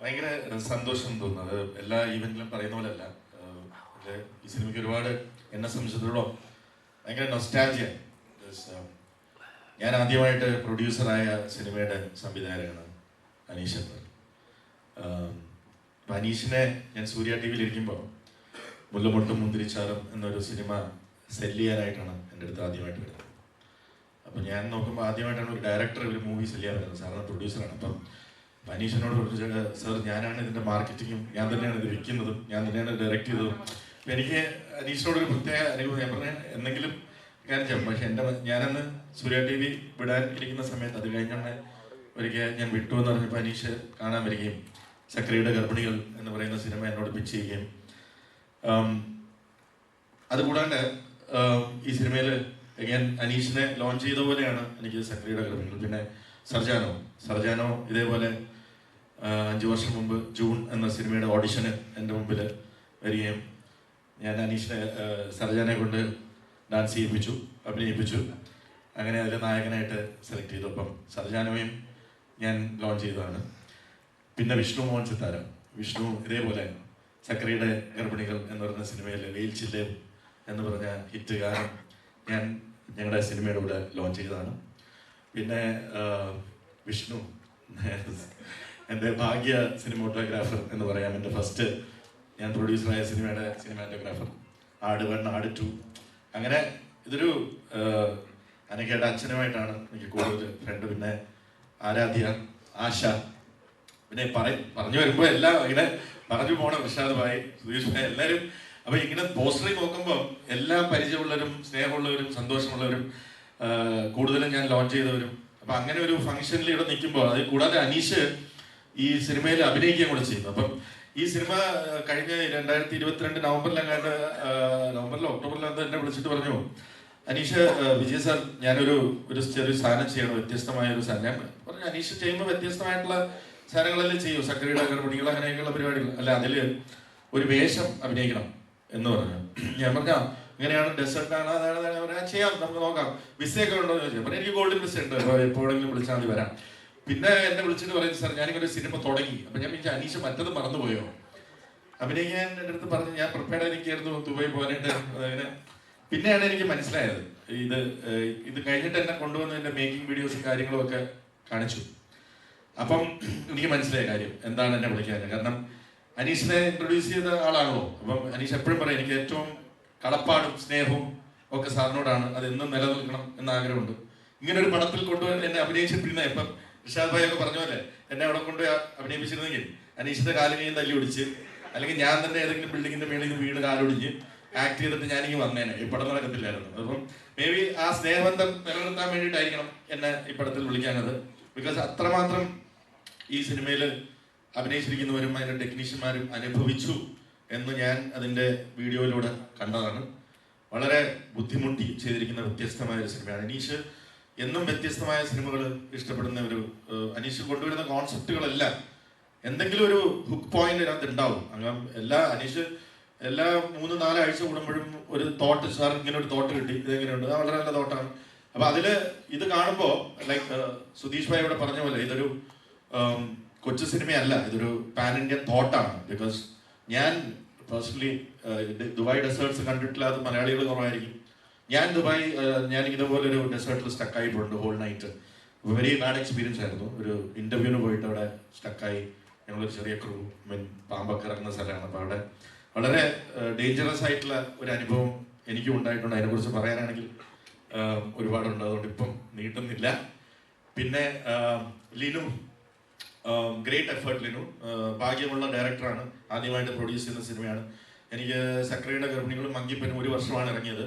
ഭയങ്കര സന്തോഷം തോന്നുന്നത്. എല്ലാ ഈവെന്റിലും പറയുന്ന പോലെ അല്ല ഈ സിനിമയ്ക്ക് ഒരുപാട് എന്നെ സംബന്ധിച്ചിടത്തോളം ഭയങ്കര നൊസ്റ്റാജിയ ഞാൻ ആദ്യമായിട്ട് പ്രൊഡ്യൂസറായ സിനിമയുടെ സംവിധായകനാണ് അനീഷ് എന്ന്. അപ്പം അനീഷിനെ ഞാൻ സൂര്യ ടി വിയിൽ ഇരിക്കുമ്പോൾ മുല്ലമൊട്ടും മുന്തിരിച്ചാറും എന്നൊരു സിനിമ സെൽ ചെയ്യാനായിട്ടാണ് എന്റെ അടുത്ത് ആദ്യമായിട്ട് വരുന്നത്. അപ്പം ഞാൻ നോക്കുമ്പോൾ ആദ്യമായിട്ടാണ് ഒരു ഡയറക്ടർ ഒരു മൂവി സെൽ ചെയ്യാൻ വരുന്നത്. സാറിന് പ്രൊഡ്യൂസറാണ് അപ്പം അനീഷിനോട് പറഞ്ഞു സാർ ഞാനാണ് ഇതിന്റെ മാർക്കറ്റിങ്ങും ഞാൻ തന്നെയാണ് ഇത് വിൽക്കുന്നതും ഞാൻ തന്നെയാണ് ഡയറക്റ്റ് ചെയ്തതും. അപ്പം എനിക്ക് അനീഷിനോട് ഒരു പ്രത്യേക അനുഭവം ഞാൻ പറഞ്ഞ എന്തെങ്കിലും കാര്യം ചെയ്യാം. പക്ഷെ എന്റെ ഞാനന്ന് സൂര്യ ടി വി വിടാൻ ഇരിക്കുന്ന സമയത്ത് അത് കഴിഞ്ഞാണ് ഒരിക്കൽ ഞാൻ വിട്ടു എന്ന് പറഞ്ഞപ്പോൾ അനീഷ് കാണാൻ വരികയും സക്രിയുടെ ഗർഭിണികൾ എന്ന് പറയുന്ന സിനിമ എന്നോട് പിച്ച് ചെയ്യുകയും അതുകൂടാണ്ട് ഈ സിനിമയിൽ ഞാൻ അനീഷിനെ ലോഞ്ച് ചെയ്ത പോലെയാണ് എനിക്ക് സക്രിയുടെ ഗർഭിണികൾ. പിന്നെ സർജാനോ സർജാനോ ഇതേപോലെ അഞ്ച് വർഷം മുമ്പ് ജൂൺ എന്ന സിനിമയുടെ ഓഡിഷന് എന്റെ മുമ്പിൽ വരികയും ഞാൻ അനീഷിനെ സർജാനെ കൊണ്ട് ഡാൻസ് ചെയ്യിപ്പിച്ചു അഭിനയിപ്പിച്ചു. അങ്ങനെ അതിൽ നായകനായിട്ട് സെലക്ട് ചെയ്തു. അപ്പം സർജാനോയും ഞാൻ ലോഞ്ച് ചെയ്തതാണ്. പിന്നെ വിഷ്ണു മോഹൻ സിത്താരം. വിഷ്ണു ഇതേപോലെ ചക്രയുടെ ഗർഭിണികൾ എന്ന് പറയുന്ന സിനിമയിൽ വെയിൽ ചില്ലയും എന്ന് പറഞ്ഞ ഹിറ്റ് ഗാനം ഞാൻ ഞങ്ങളുടെ സിനിമയുടെ കൂടെ ലോഞ്ച് ചെയ്തതാണ്. പിന്നെ വിഷ്ണു എന്റെ ഭാഗ്യ സിനിമോട്ടോഗ്രാഫർ എന്ന് പറയാം. എന്റെ ഫസ്റ്റ് ഞാൻ പ്രൊഡ്യൂസറായ സിനിമയുടെ സിനിമാറ്റോഗ്രാഫർ. ആട് വൺ ആട് ടു. അങ്ങനെ ഇതൊരു അനക്കേട്ട അച്ഛനുമായിട്ടാണ് എനിക്ക് കൂടുതൽ ഫ്രണ്ട് പിന്നെ ആരാധ്യ ആശ. പിന്നെ പറ പറഞ്ഞു വരുമ്പോൾ എല്ലാം ഇങ്ങനെ പറഞ്ഞു പോണം വിഷാദ് ഭായ് സുധീഷ് ഭായ് എല്ലാവരും അപ്പൊ ഇങ്ങനെ പോസ്റ്ററിൽ നോക്കുമ്പോൾ എല്ലാം പരിചയമുള്ളവരും സ്നേഹമുള്ളവരും സന്തോഷമുള്ളവരും കൂടുതലും ഞാൻ ലോഞ്ച് ചെയ്തവരും. അപ്പൊ അങ്ങനെ ഒരു ഫംഗ്ഷനിൽ ഇവിടെ നിൽക്കുമ്പോൾ അത് കൂടാതെ അനീഷ് ഈ സിനിമയിൽ അഭിനയിക്കുകയും കൂടെ ചെയ്യുന്നു. അപ്പം ഈ സിനിമ കഴിഞ്ഞ രണ്ടായിരത്തി ഇരുപത്തിരണ്ട് നവംബറിലെങ്ങാണ്ട് നവംബറിലോ ഒക്ടോബറിലോ എന്തോ എന്നെ വിളിച്ചിട്ട് പറഞ്ഞു അനീഷ് വിജയ് സാർ ഞാനൊരു ഒരു ചെറിയ സാധനം ചെയ്യണം വ്യത്യസ്തമായ ഒരു സാധനം. ഞാൻ പറഞ്ഞു അനീഷ് ചെയ്യുമ്പോൾ വ്യത്യസ്തമായിട്ടുള്ള സാധനങ്ങളെല്ലാം ചെയ്യൂ? സക്രിയുടെ ഗർഭിണികൾ അങ്ങനെയൊക്കെയുള്ള പരിപാടികൾ അല്ല അതിൽ ഒരു വേഷം അഭിനയിക്കണം എന്ന് പറഞ്ഞു. ഞാൻ പറഞ്ഞ ഇങ്ങനെയാണ് ഡെസേർട്ട് ആണ് അതാണ് ഞാൻ ചെയ്യാം നമുക്ക് നോക്കാം. വിസയൊക്കെ ഉണ്ടോ എന്ന് ചോദിച്ചു. പറഞ്ഞു എനിക്ക് ഗോൾഡൻ വിസ ഉണ്ട്. എപ്പോഴെങ്കിലും വിളിച്ചാൽ മതി വരാം. പിന്നെ എന്നെ വിളിച്ചിട്ട് പറയുന്നത് സാർ ഞാനിങ്ങനെ സിനിമ തുടങ്ങി. അപ്പൊ ഞാൻ പിന്നെ അനീഷ് മറ്റത് മറന്നുപോയോ? അഭിനയിക്കാൻ എന്റെ അടുത്ത് പറഞ്ഞു ഞാൻ പ്രിപ്പയർഡ് ആയിരിക്കായിരുന്നു ദുബായി പോകാനായിട്ട്. അങ്ങനെ പിന്നെയാണ് എനിക്ക് മനസ്സിലായത്. ഇത് ഇത് കഴിഞ്ഞിട്ട് എന്നെ കൊണ്ടുവന്ന് എന്റെ മേക്കിംഗ് വീഡിയോസും കാര്യങ്ങളും ഒക്കെ കാണിച്ചു. അപ്പം എനിക്ക് മനസ്സിലായ കാര്യം എന്താണ് എന്നെ വിളിക്കാൻ? കാരണം അനീഷിനെ ഇൻട്രൊഡ്യൂസ് ചെയ്ത ആളാണല്ലോ. അപ്പം അനീഷ് എപ്പോഴും പറയും എനിക്ക് ഏറ്റവും കളപ്പാടും സ്നേഹവും ഒക്കെ സാറിനോടാണ്. അത് എന്നും നിലനിൽക്കണം എന്ന ആഗ്രഹമുണ്ട്. ഇങ്ങനെ ഒരു പടത്തിൽ കൊണ്ടുവന്ന് എന്നെ അഭിനയിച്ചിട്ടിരുന്ന ഇപ്പം ഇഷാദ് ഭായി ഒക്കെ പറഞ്ഞ പോലെ എന്നെ അവിടെ കൊണ്ട് അഭിനയിപ്പിച്ചിരുന്നെങ്കിൽ അനീഷിന്റെ കാലിനെയും തല്ലി ഒടിച്ച് അല്ലെങ്കിൽ ഞാൻ തന്നെ ഏതെങ്കിലും ബിൽഡിങ്ങിന്റെ മേളിൽ നിന്ന് വീട് കാലൊടിഞ്ഞ് ആക്ട് ചെയ്തിട്ട് ഞാനിങ്ങ് വന്നേനെ. ഈ പടം നടക്കത്തില്ലായിരുന്നു. അപ്പം മേ ബി ആ സ്നേഹബന്ധം നിലനിർത്താൻ വേണ്ടിയിട്ടായിരിക്കണം എന്നെ ഈ പടത്തിൽ വിളിക്കാനത് ബിക്കോസ് അത്രമാത്രം ഈ സിനിമയിൽ അഭിനയിച്ചിരിക്കുന്നവരും അതിന്റെ ടെക്നീഷ്യന്മാരും അനുഭവിച്ചു എന്ന് ഞാൻ അതിന്റെ വീഡിയോയിലൂടെ കണ്ടതാണ്. വളരെ ബുദ്ധിമുട്ടി ചെയ്തിരിക്കുന്ന വ്യത്യസ്തമായ ഒരു സിനിമയാണ് അനീഷ് എന്നും വ്യത്യസ്തമായ സിനിമകൾ ഇഷ്ടപ്പെടുന്ന ഒരു അനീഷ് കൊണ്ടുവരുന്ന കോൺസെപ്റ്റുകളെല്ലാം എന്തെങ്കിലും ഒരു ഹുക്ക് പോയിന്റ് അതിനകത്ത് ഉണ്ടാവും അങ്ങനെ എല്ലാ അനീഷ് എല്ലാ മൂന്ന് നാല് ആഴ്ച കൂടുമ്പോഴും ഒരു തോട്ട് സാർ ഇങ്ങനെ ഒരു തോട്ട് കിട്ടി. ഇതെങ്ങനെയുണ്ട് അത് വളരെ നല്ല തോട്ടാണ് അപ്പൊ അതിൽ ഇത് കാണുമ്പോൾ ലൈക് സുധീഷ് ഭായി ഇവിടെ പറഞ്ഞ പോലെ ഇതൊരു കൊച്ചു സിനിമയല്ല. ഇതൊരു പാൻ ഇന്ത്യൻ തോട്ടാണ് ബിക്കോസ് ഞാൻ പേഴ്സണലി ദുബായ് ഡെസേർട്സ് കണ്ടിട്ടില്ലാത്ത മലയാളികൾ കുറവായിരിക്കും. ഞാൻ ദുബായ് ഞാൻ ഇതുപോലെ ഒരു ഡെസേർട്ടിൽ സ്റ്റക്ക് പോയിട്ടുണ്ട് whole night very bad experience ആയിരുന്നു. ഒരു ഇന്റർവ്യൂവിന് പോയിട്ട് അവിടെ സ്റ്റക്കായി ഞങ്ങളൊരു ചെറിയ ക്രൂ മീൻ പാമ്പൊക്കെ ഇറങ്ങുന്ന സ്ഥലമാണ്. അപ്പോൾ അവിടെ വളരെ ഡേഞ്ചറസ് ആയിട്ടുള്ള ഒരു അനുഭവം എനിക്കും ഉണ്ടായിട്ടുണ്ട്. അതിനെക്കുറിച്ച് പറയാനാണെങ്കിൽ ഒരുപാടുണ്ട്. അതുകൊണ്ട് ഇപ്പം നീട്ടുന്നില്ല. പിന്നെ ലിനു ഗ്രേറ്റ് എഫേർട്ട് ലിനു. ഭാഗ്യമുള്ള ഡയറക്ടറാണ് ആദ്യമായിട്ട് പ്രൊഡ്യൂസ് ചെയ്യുന്ന സിനിമയാണ് എനിക്ക് സക്രയുടെ ഗർഭിണികളും മങ്കിപ്പനും ഒരു വർഷമാണ് ഇറങ്ങിയത്.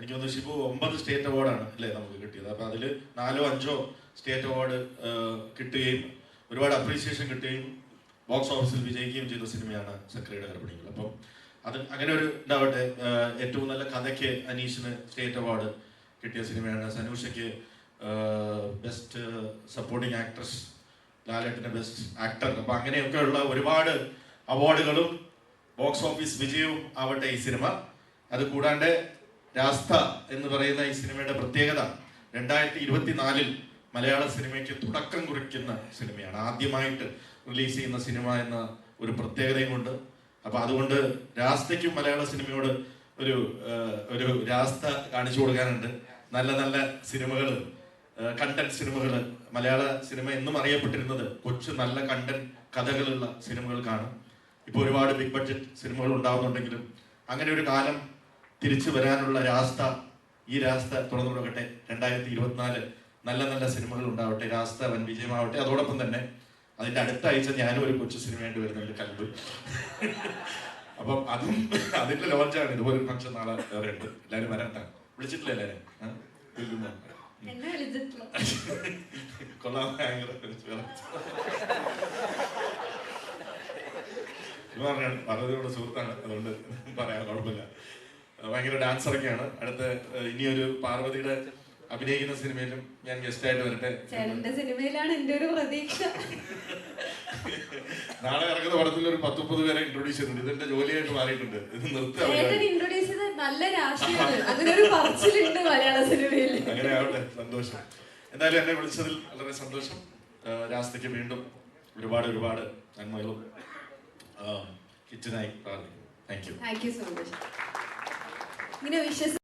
എനിക്ക് തോന്നുന്നു ഷിബു ഒമ്പത് സ്റ്റേറ്റ് അവാർഡാണ് അല്ലേ നമുക്ക് കിട്ടിയത്. അപ്പോൾ അതിൽ നാലോ അഞ്ചോ സ്റ്റേറ്റ് അവാർഡ് കിട്ടുകയും ഒരുപാട് അപ്രീസിയേഷൻ കിട്ടുകയും ബോക്സ് ഓഫീസിൽ വിജയിക്കുകയും ചെയ്ത സിനിമയാണ് സക്രയുടെ ഗർഭിണികൾ അപ്പം അത് അങ്ങനെ ഒരു ഇതാവട്ടെ ഏറ്റവും നല്ല കഥയ്ക്ക് അനീഷിന് സ്റ്റേറ്റ് അവാർഡ് കിട്ടിയ സിനിമയാണ്. സനൂഷയ്ക്ക് ബെസ്റ്റ് സപ്പോർട്ടിംഗ് ആക്ട്രസ് ലാലേട്ടിന്റെ ബെസ്റ്റ് ആക്ടർ അപ്പം അങ്ങനെയൊക്കെയുള്ള ഒരുപാട് അവാർഡുകളും ബോക്സ് ഓഫീസ് വിജയവും ആവട്ടെ ഈ സിനിമ. അത് കൂടാണ്ട് രാസ്ത എന്ന് പറയുന്ന ഈ സിനിമയുടെ പ്രത്യേകത രണ്ടായിരത്തി ഇരുപത്തിനാലിൽ മലയാള സിനിമയ്ക്ക് തുടക്കം കുറിക്കുന്ന സിനിമയാണ്. ആദ്യമായിട്ട് റിലീസ് ചെയ്യുന്ന സിനിമ എന്ന ഒരു പ്രത്യേകതയും കൊണ്ട്. അപ്പൊ അതുകൊണ്ട് രാസ്തയ്ക്കും മലയാള സിനിമയോട് ഒരു ഒരു രാസ്ത കാണിച്ചു കൊടുക്കാനുണ്ട്. നല്ല നല്ല സിനിമകൾ കണ്ടന്റ് സിനിമകൾ മലയാള സിനിമ എന്നും അറിയപ്പെട്ടിരുന്നത് കൊച്ചു നല്ല കണ്ടന്റ് കഥകളുള്ള സിനിമകൾക്കാണ് ഇപ്പോൾ ഒരുപാട് ബിഗ് ബഡ്ജറ്റ് സിനിമകൾ ഉണ്ടാവുന്നുണ്ടെങ്കിലും അങ്ങനെ ഒരു കാലം തിരിച്ചു വരാനുള്ള രാസ്ത ഈ രാസ്ത തുറന്നു കൊടുക്കട്ടെ രണ്ടായിരത്തി ഇരുപത്തിനാല് നല്ല നല്ല സിനിമകൾ ഉണ്ടാവട്ടെ. രാസ്ത വൻ വിജയമാവട്ടെ. അതോടൊപ്പം തന്നെ അതിന്റെ അടുത്ത ആഴ്ച ഞാനും ഒരു കൊച്ചു സിനിമയായിട്ട് വരുന്നുണ്ട് കൽബ്. അപ്പം അതും അതിന്റെ ലോഞ്ചാണ്. ഇതുപോലെ ഒരു ഫംഗ്ഷൻ നാളെ വേറെ ഉണ്ട്. എല്ലാവരും വരണ്ട വിളിച്ചിട്ടില്ല എല്ലാരും? കൊള്ളാം പറഞ്ഞാണ് സുഹൃത്താണ്. അതുകൊണ്ട് പറയാൻ കുഴപ്പമില്ല. ഭയങ്കര ഡാൻസറൊക്കെയാണ്. അടുത്ത അടുത്ത് ഇനിയൊരു പാർവതിയുടെ അഭിനയിക്കുന്ന സിനിമയിലും ഞാൻ ഗസ്റ്റ് ആയിട്ട് വരട്ടെ. ചേട്ടന്റെ സിനിമയിലാണ് എന്റെ ഒരു പ്രതീക്ഷ. നാളെ ഇറങ്ങുന്ന പടത്തിൽ ഒരു പത്ത് മുപ്പത് പേരെ ഇൻട്രോഡ്യൂസ് ചെയ്തിട്ടുണ്ട് ഇതെന്റെ ജോലിയായിട്ട് മാറിയിട്ടുണ്ട്. ഇത് നിർത്തുക ഇൻട്രൊഡ്യൂസ് ചെയ്ത നല്ല അതിനൊരു പറച്ചിലുണ്ട് മലയാള സിനിമയിൽ. അങ്ങനെ ആവട്ടെ സന്തോഷം. എന്തായാലും എന്നെ വിളിച്ചതിൽ വളരെ സന്തോഷം. രാസ്തയ്ക്ക് വീണ്ടും ഒരുപാട് ഒരുപാട് നന്മകളും ഹിറ്റിനായി പ്രാർത്ഥിക്കുന്നു. Thank you thank you so much ഇങ്ങനെ വിശ്വസി